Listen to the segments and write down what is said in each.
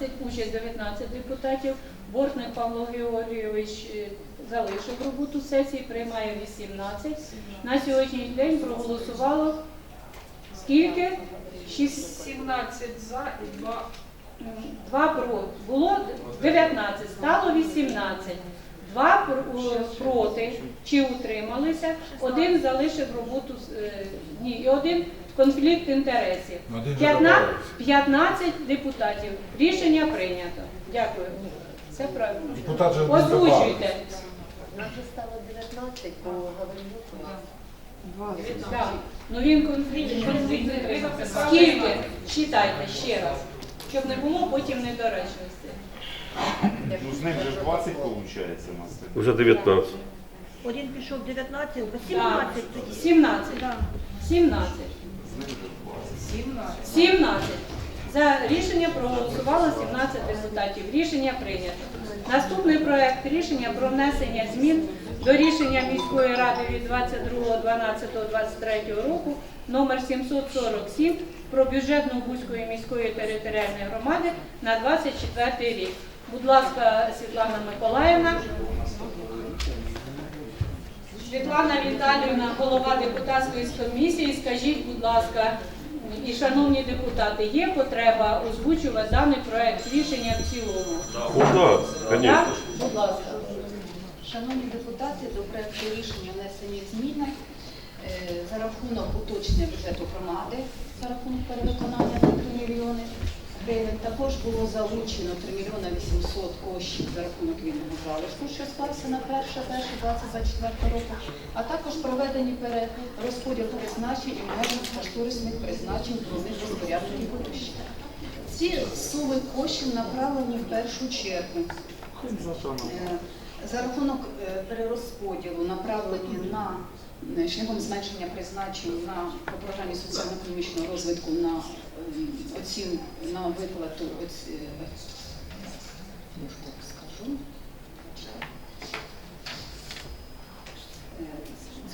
15, участь 19 депутатів. Бортник Павло Георгійович е, залишив роботу сесії, приймає 18. На сьогоднішній день проголосувало скільки? 6, 17 за і 2 Два проти. Було 19, стало 18. Два проти чи утрималися, один залишив роботу, е, ні, і один конфлікт інтересів. 15, 15 депутатів. Рішення прийнято. Дякую. Все правильно. Депутат же Озвучуйте. Нас же стало 19 по Гаврилюку. Так. Ну він конфлікт, конфлікт інтересів. Скільки? Читайте ще раз. Щоб не було потім недоречності. Ну з ним же ж 20 виходить у нас. Уже 19. Один пішов 19, 17 тоді. 17. Да. 17. З ним же 20. 17. 17. За рішення проголосувало 17 депутатів. Рішення прийнято. Наступний проект рішення про внесення змін до рішення міської ради від 22.12.23 року номер 747 про бюджет Новбузької міської територіальної громади на 24 рік. Будь ласка, Світлана Миколаївна. Світлана Віталіївна, голова депутатської комісії, скажіть, будь ласка, і шановні депутати, є потреба озвучувати даний проект рішення в цілому? Ну так, звісно. Будь ласка. Шановні депутати, до проекту рішення внесені зміни е, за рахунок уточнення бюджету громади, за рахунок перевиконання на 3 мільйони гривень. Також було залучено 3 мільйони 800 коштів за рахунок вільного залишку, що склався на 1 1 2024 року, а також проведені перерозподіл призначень і межах кошторисних призначень головних розпорядників грошей. Ці суми коштів направлені в першу чергу Е, За рахунок е, перерозподілу направлені на е, шляхом зменшення призначень на програмі соціально-економічного розвитку на оцін на виплату оці, я скажу. Е,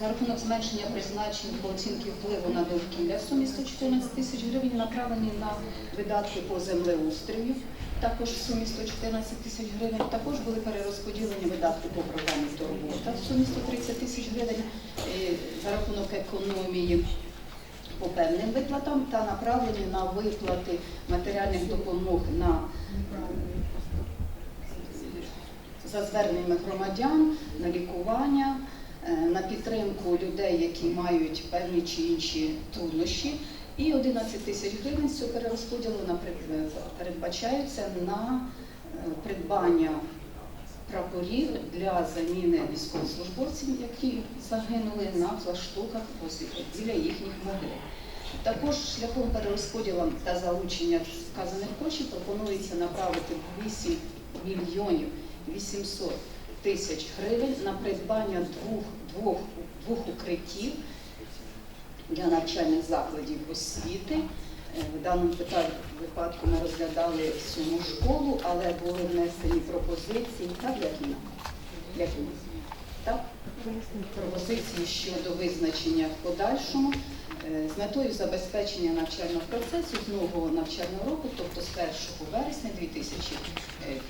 За рахунок зменшення призначень по оцінки впливу на довкілля в сумі 114 тисяч гривень направлені на видатки по землеустрою, також в сумі 114 тисяч гривень. Також були перерозподілені видатки по програмі турбота в сумі 130 тисяч гривень е, за рахунок економії по певним виплатам та направлені на виплати матеріальних допомог на за зверненнями громадян на лікування, е, на підтримку людей, які мають певні чи інші труднощі. І 11 тисяч гривень з цього перерозподілу пред- на е, придбання прапорів для заміни військовослужбовців, які загинули на флаштоках возле- біля їхніх могил. Також шляхом перерозподілу та залучення вказаних коштів пропонується направити 8 мільйонів 800 тисяч гривень на придбання двох, двох, двох укриттів для навчальних закладів освіти. В даному випадку ми розглядали суму школу, але були внесені пропозиції, так, Якіна? Якіна? Так? Пропозиції щодо визначення в подальшому е, з метою забезпечення навчального процесу з нового навчального року, тобто з 1 вересня 2000 е,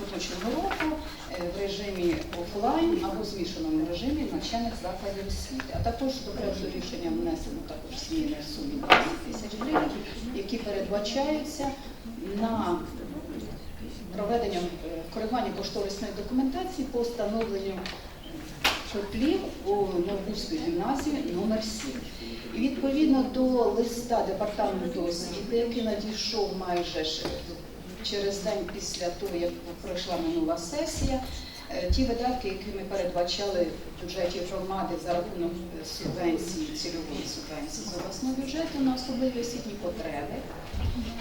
поточного року е, в режимі офлайн або змішаному режимі навчальних закладів освіти. А також до проекту рішення внесено також зміни в сумі 20 тисяч гривень, які передбачаються на проведенням е, коригування кошторисної документації по встановленню котлів у Новбузькій гімназії номер 7. І відповідно до листа департаменту освіти, який надійшов майже через день після того, як пройшла минула сесія, е, ті видатки, які ми передбачали в бюджеті громади за рахунок е, субвенції, цільової субвенції з обласного бюджету на особливі освітні потреби,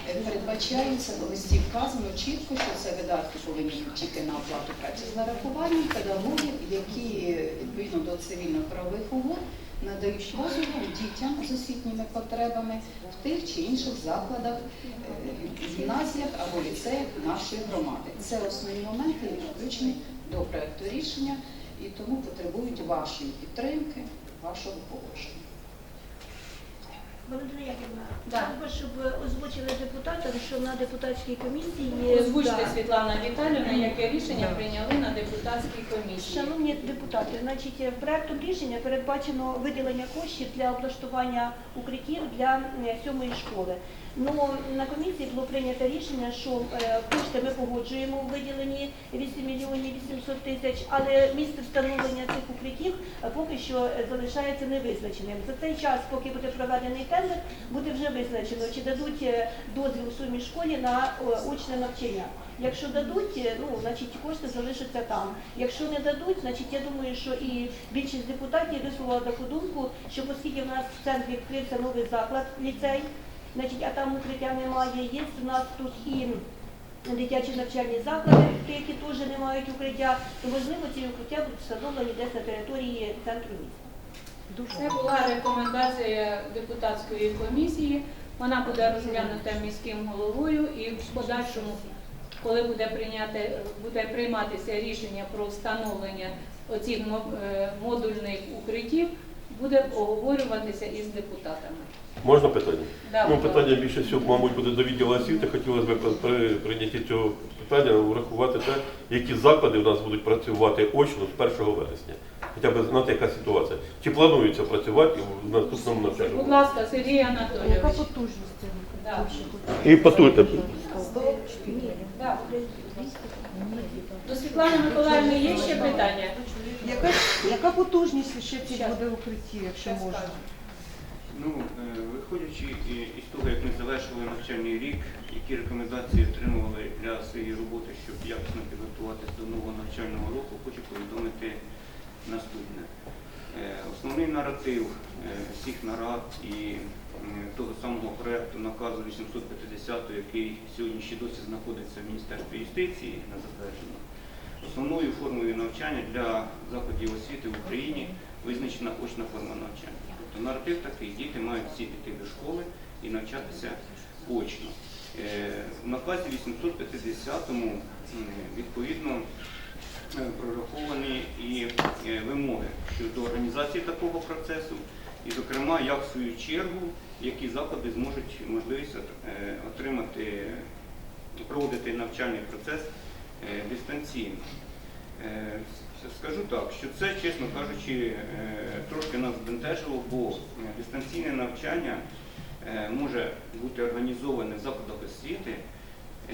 е, передбачається в листі вказано чітко, що це видатки повинні тільки на оплату праці з нарахуванням педагогів, які відповідно до цивільно-правових угод надають послугу дітям з освітніми потребами в тих чи інших закладах, е, гімназіях або ліцеях нашої громади. Це основні моменти, які включені до проекту рішення і тому потребують вашої підтримки, вашого погодження. Валентина Яківна, Да. треба, щоб озвучили депутатам, що на депутатській комісії Озвучте, Да. Світлана Віталіївна, яке рішення прийняли на депутатській комісії. Шановні депутати, значить, проектом рішення передбачено виділення коштів для облаштування укриттів для е, сьомої школи. Ну на комісії було прийнято рішення, що е, кошти ми погоджуємо у виділенні 8 мільйонів 800 тисяч, але місце встановлення цих укриттів е, поки що е, залишається невизначеним. За цей час, поки буде проведений тендер, буде вже визначено, чи дадуть е, дозвіл у сьомій школі на е, очне навчання. Якщо дадуть, е, ну значить кошти залишаться там. Якщо не дадуть, значить я думаю, що і більшість депутатів висловила таку думку, що оскільки в нас в центрі відкрився новий заклад ліцей, значить, а там укриття немає, є у нас тут і дитячі навчальні заклади, які теж не мають укриття, то можливо ці укриття будуть встановлені десь на території центру міста. Це була рекомендація депутатської комісії. Вона буде розглянута міським головою і в подальшому, коли буде прийняти, буде прийматися рішення про встановлення оцих е, модульних укриттів, буде оговорюватися із депутатами. Можна питання? Да, Ну, питання більше всього, мабуть, буде до відділу освіти. Хотілося б при прийнятті цього питання врахувати те, які заклади у нас будуть працювати очно з 1 вересня. Хоча б знати, яка ситуація. Чи планується працювати в наступному навчальному? Будь ласка, Сергій Анатолійович. потужність Да. І потужно. Да. До Світлани Миколаївни є ще питання? Яка, яка потужність ще цих буде укриттів, якщо можна? Ну, е, виходячи із того, як ми завершили навчальний рік, які рекомендації отримували для своєї роботи, щоб якісно підготуватися до нового навчального року, хочу повідомити наступне. Е, Основний наратив е, всіх нарад і того самого проекту наказу 850, який сьогодні ще досі знаходиться в Міністерстві юстиції на затвердженні, основною формою навчання для закладів освіти в Україні визначена очна форма навчання. Тобто наратив такий, діти мають всі піти до школи і навчатися очно. Е, В наказі 850 м, відповідно е, прораховані і е, вимоги щодо організації такого процесу, і, зокрема, як в свою чергу, які заклади зможуть можливість е, отримати, проводити навчальний процес е, дистанційно. Е, Скажу так, що це, чесно кажучи, е, трошки нас збентежило, бо е, дистанційне навчання е, може бути організоване в закладах освіти, е,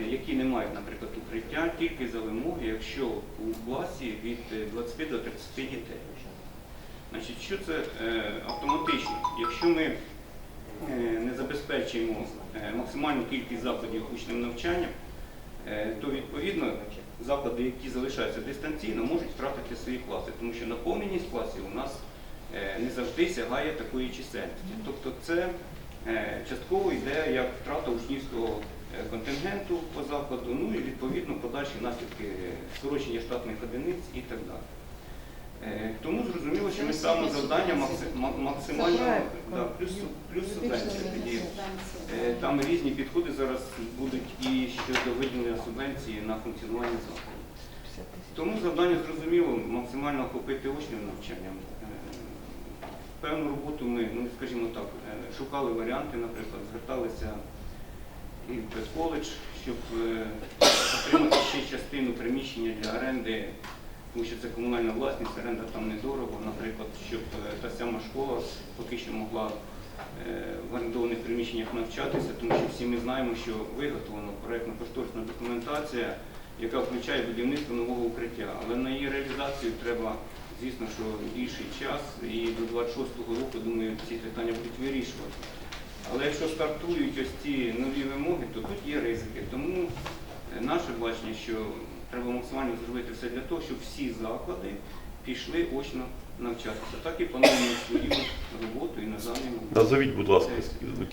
які не мають, наприклад, укриття тільки за вимоги, якщо у класі від е, 20 до 30 дітей. Значить, що це е, автоматично? Якщо ми е, не забезпечуємо е, максимальну кількість закладів учнем навчання, е, то відповідно заклади, які залишаються дистанційно, можуть втратити свої класи, тому що наповненість класів у нас е, не завжди сягає такої чисельності. Тобто це е, частково йде як втрата учнівського е, контингенту по закладу, ну і відповідно подальші наслідки скорочення штатних одиниць і так далі. Е, Тому зрозуміло, що ми ставимо завдання максимально да, плюс, плюс субвенція тоді. Е, Там різні підходи зараз будуть і щодо виділення субвенції на функціонування закладу. Тому завдання зрозуміло максимально охопити очним навчанням. Е, Певну роботу ми, ну скажімо так, шукали варіанти, наприклад, зверталися і в Песколедж, щоб е, отримати ще частину приміщення для оренди, тому що це комунальна власність, оренда там недорого, наприклад, щоб е, та сама школа поки що могла е, в орендованих приміщеннях навчатися, тому що всі ми знаємо, що виготовлена проєктно-кошторисна документація, яка включає будівництво нового укриття. Але на її реалізацію треба, звісно, що більший час, і до 26-го року, думаю, ці питання будуть вирішувати. Але якщо стартують ось ці нові вимоги, то тут є ризики. Тому е, наше бачення, що треба максимально зробити все для того, щоб всі заклади пішли очно навчатися. Так і плануємо свою роботу і на даний момент. Назовіть, будь ласка,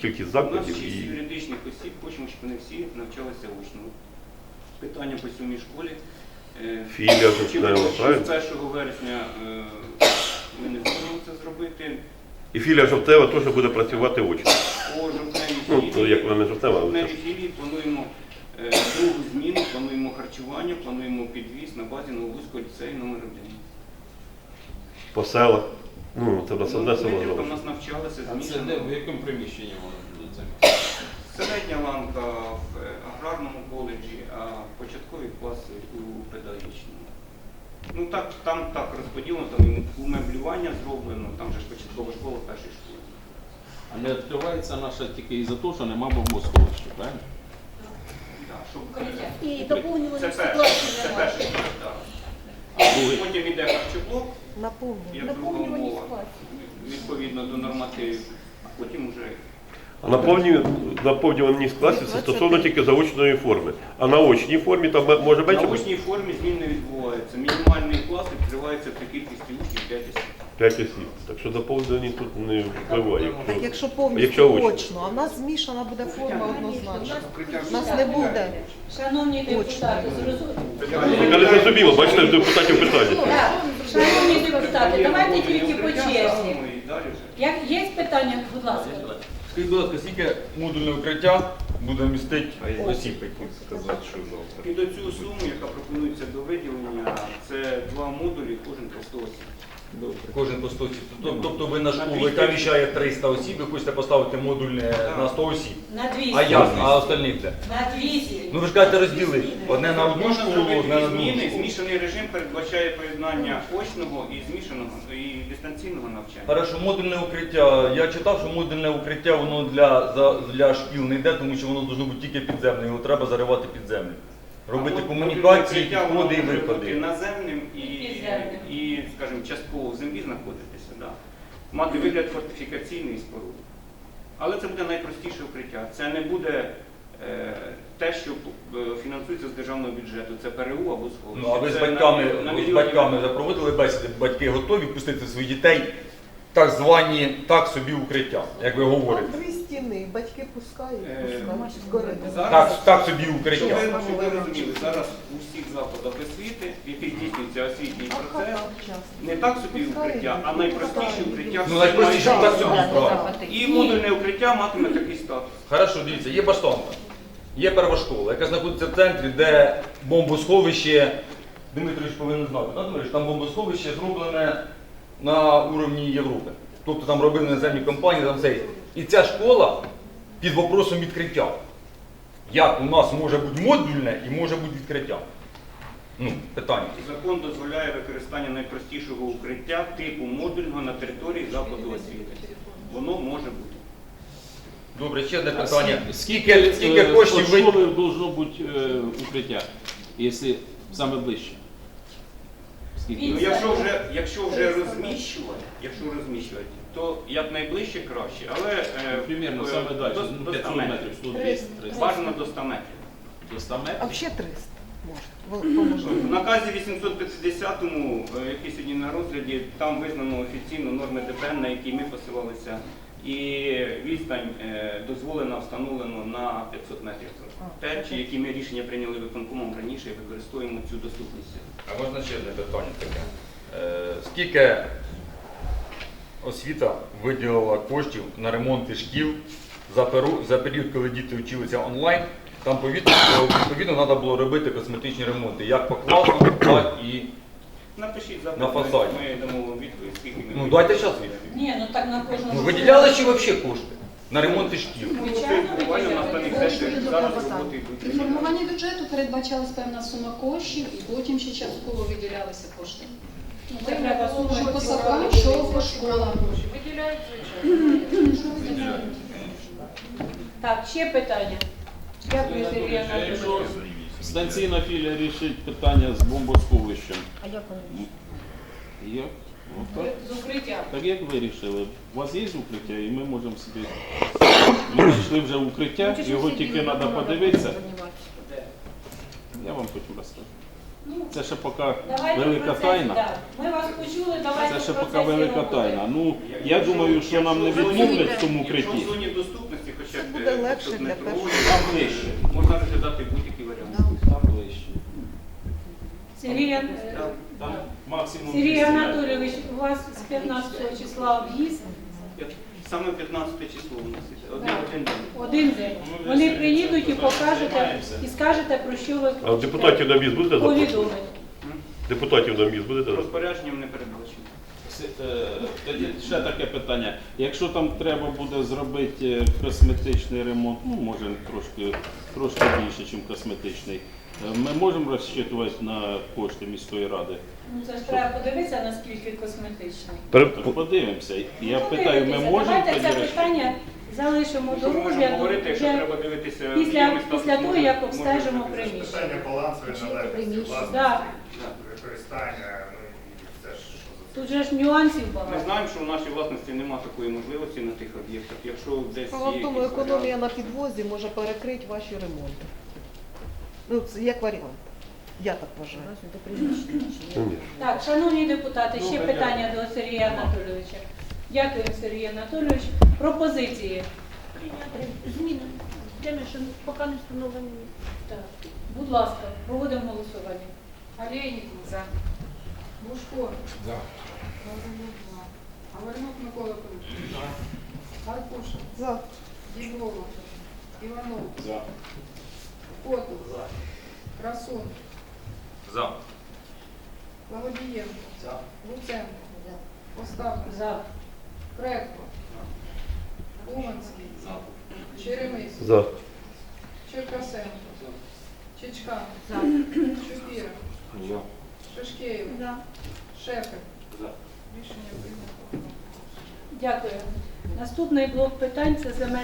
кількість У нас закладів шість і юридичних осіб, хочемо, щоб вони всі навчалися очно. Питання по сьомій школі. е, філія чи жовтнева, чи з правильно? 1 вересня е, ми не зможемо це зробити. І філія жовтева теж буде працювати очно. По Ну, філії- як вона не але плануємо е, другу зміну, плануємо харчування, плануємо підвіз на базі Новобузького ліцею номер 1. по селах. Ну, це в нас одне село. Ми в нас навчалися А це де, змішано. в якому приміщенні воно буде це? Середня ланка в е, аграрному коледжі, а початкові класи у педагогічному. Ну так, там так розподілено, там і умеблювання зроблено, там же ж початкова школа, перший школи. А не відкривається наша тільки із-за того, що нема бомбосховища, правильно? І перший, ситуації це немає. перший крок, так. Потім іде харчоблок, Наповнюю. як друга Наповнювані умова, ситуації. відповідно до нормативів, а потім вже А наповнювання класів це стосовно тільки заочної форми. А на очній формі там м- може на менше бути формі змін не відбувається. Мінімальний клас відкривається при кількості учнів 5 осіб. 5 осіб. Так що заповненість тут не впливає. Так якщо Якщо повністю очно. очно, а в нас змішана буде форма однозначно. У нас не буде. Шановні депутати, зрозуміло. Я не зрозуміло, бачите, депутатів питання. Так, Шановні депутати, давайте тільки по черзі. Як є питання, будь ласка. Скажіть, будь ласка, скільки модульне укриття буде містити осіб, які сказати, що завтра? І до цю суму, яка пропонується до виділення, це два модулі, кожен по 100 осіб. Кожен по 100 осіб. Тоб- Тобто ви на школу, яка вміщає 300 осіб, ви хочете поставити модульне на 100 осіб. На 200. А як? А остальних де? На 200. Ну ви ж кажете розділити. Одне на одну Можна школу, зробити одне на дві другу. зміни. школу. Змішаний режим передбачає поєднання очного і змішаного і дистанційного навчання. Хорошо, модульне укриття. Я читав, що модульне укриття воно для, за- для шкіл не йде, тому що воно повинно бути тільки підземне, його треба заривати під землю. Робити А от комунікації, підходи і може бути виходи. наземним і, Підземним. і, скажімо, частково в землі знаходитися, да. мати вигляд фортифікаційної споруди. Але це буде найпростіше укриття. Це не буде е, те, що е, фінансується з державного бюджету. Це ПРУ або сховище. Ну а ви з Це батьками, на- на ви з батьками вже бесіди, батьки готові пустити своїх дітей так звані так собі укриття, як ви говорите. Стіни, батьки пускають, Е, пускають. Так, так собі щоб укриття. ви, щоб ви розуміли, зараз у всіх закладах освіти, в яких здійснюється освітній процес, не так собі укриття, а найпростіші укриття Ну найпростіше так собі правильно. І модульне укриття матиме такий статус. Хорошо, дивіться, є баштанка, є перша школа, яка знаходиться в центрі, де бомбосховище, Дмитрович повинен знати, да, Дмитрович, там бомбосховище зроблене на уровні Європи. Тобто там робили наземні компанії, там все. є. І ця школа під вопросом відкриття. Як у нас може бути модульне і може бути відкриття? Ну, питання. Закон дозволяє використання найпростішого укриття типу модульного на території закладу освіти. Воно може бути. Добре, ще одне питання. скільки- Скільки, скільки е, коштів ви. должно бути е, укриття, якщо саме ближче? Скільки? Ну, якщо вже, якщо вже розміщувати, якщо розміщувати, то якнайближче краще, але е, Примерно е, саме далі, до, ну, до 500 метрів. метрів, 100, 200, 300. Бажано до 100 метрів. До 100 А метрів? ще 300 можна. По можливості. В наказі 850-му, е, який сьогодні на розгляді, там визнано офіційно норми ДБН, на які ми посилалися, і відстань е, дозволена встановлено на 500 метрів. Те, чи які ми рішення прийняли виконкомом раніше і використовуємо цю доступність. А можна ще одне питання таке. Е, скільки освіта виділила коштів на ремонти шкіл за, перу, за період, коли діти вчилися онлайн? Там повідно, що відповідно треба було робити косметичні ремонти як по класам, так і. Напишіть запит, На фасаді. ми дамо вам відповідь, скільки ми Ну дайте зараз відповідь. Ні, ну так на кожному. Ну виділяли ще взагалі кошти на ремонти шкіл? Звичайно, Буквально на останніх виділяли. сесіях зараз роботи При формуванні бюджету передбачалась певна сума коштів і потім ще частково виділялися кошти. Ну, Це треба Що по садкам, що по школам. Виділяють, звичайно. Так, ще питання. Дякую, Сергій Анатолійович. Станційна філія рішить питання з бомбосховищем. А як вони? Як? Ну, так. З укриттям. Так як вирішили? У вас є укриття, і ми можемо собі. Ми знайшли вже укриття, його тільки треба подивитися. Я вам потім розкажу. Ну, Це ще поки давайте велика процесі, тайна. да. Ми вас почули, давайте Це ще поки велика роботи. тайна. Ну я думаю, що нам не відмовлять в тому Якщо в укритті. зоні доступності, хоча б буде легше 500 для першого. Там ближче. можна розглядати ближче. Сергій, Ан- Там, максимум Сергій 200. Анатолійович, у вас з 15 числа об'їзд Саме 15 число у нас. Один, Так. один день. один день. Вони приїдуть і покажете, і скажете, про що ви А депутатів на міст будете запрошувати? повідомити. Депутатів на міст будете запрошувати? Розпорядженням не передбачено. Е, Тоді ще таке питання. Якщо там треба буде зробити е, косметичний ремонт, ну може трошки, трошки більше, ніж косметичний, ми можемо розчитувати на кошти міської ради? Ну це ж треба подивитися, наскільки косметичний. Так подивимося. Я Ну, питаю, ми подивитися. можемо Давайте це питання залишимо до Що можемо розгляду. говорити, якщо вже треба дивитися після, після того, може- як може обстежимо приміщення. Питання балансу належності приміщення. власності, використання, ну і все ж, що за. Тут же ж нюансів Ми багато. знаємо, що в нашій власності немає такої можливості на тих об'єктах. Якщо десь Справа є в тому, якісь економія на підвозі може перекрити ваші ремонти. Ну, це як варіант. Я так вважаю. Так, шановні депутати, ще Добре, питання до Сергія Анатолійовича. Дякую, Сергій Анатолійович. Пропозиції. Прийняти зміни в темі, що поки не встановлені. Так, будь ласка, проводимо голосування. Олейник за. Бушко. За. Аварнук Микола Пилипович. Аркуша. За. Діблова. Іванов. За. Котов. Красун. За. Лаводієнко. За. Луценко. Остапов. За. Крекко. Уманський. Черемис. За. Черкасенко. Чечка. Шупіра. Шишкеєв. За. Шефер. За. Рішення прийнято. Дякую. Наступний блок питань це земельна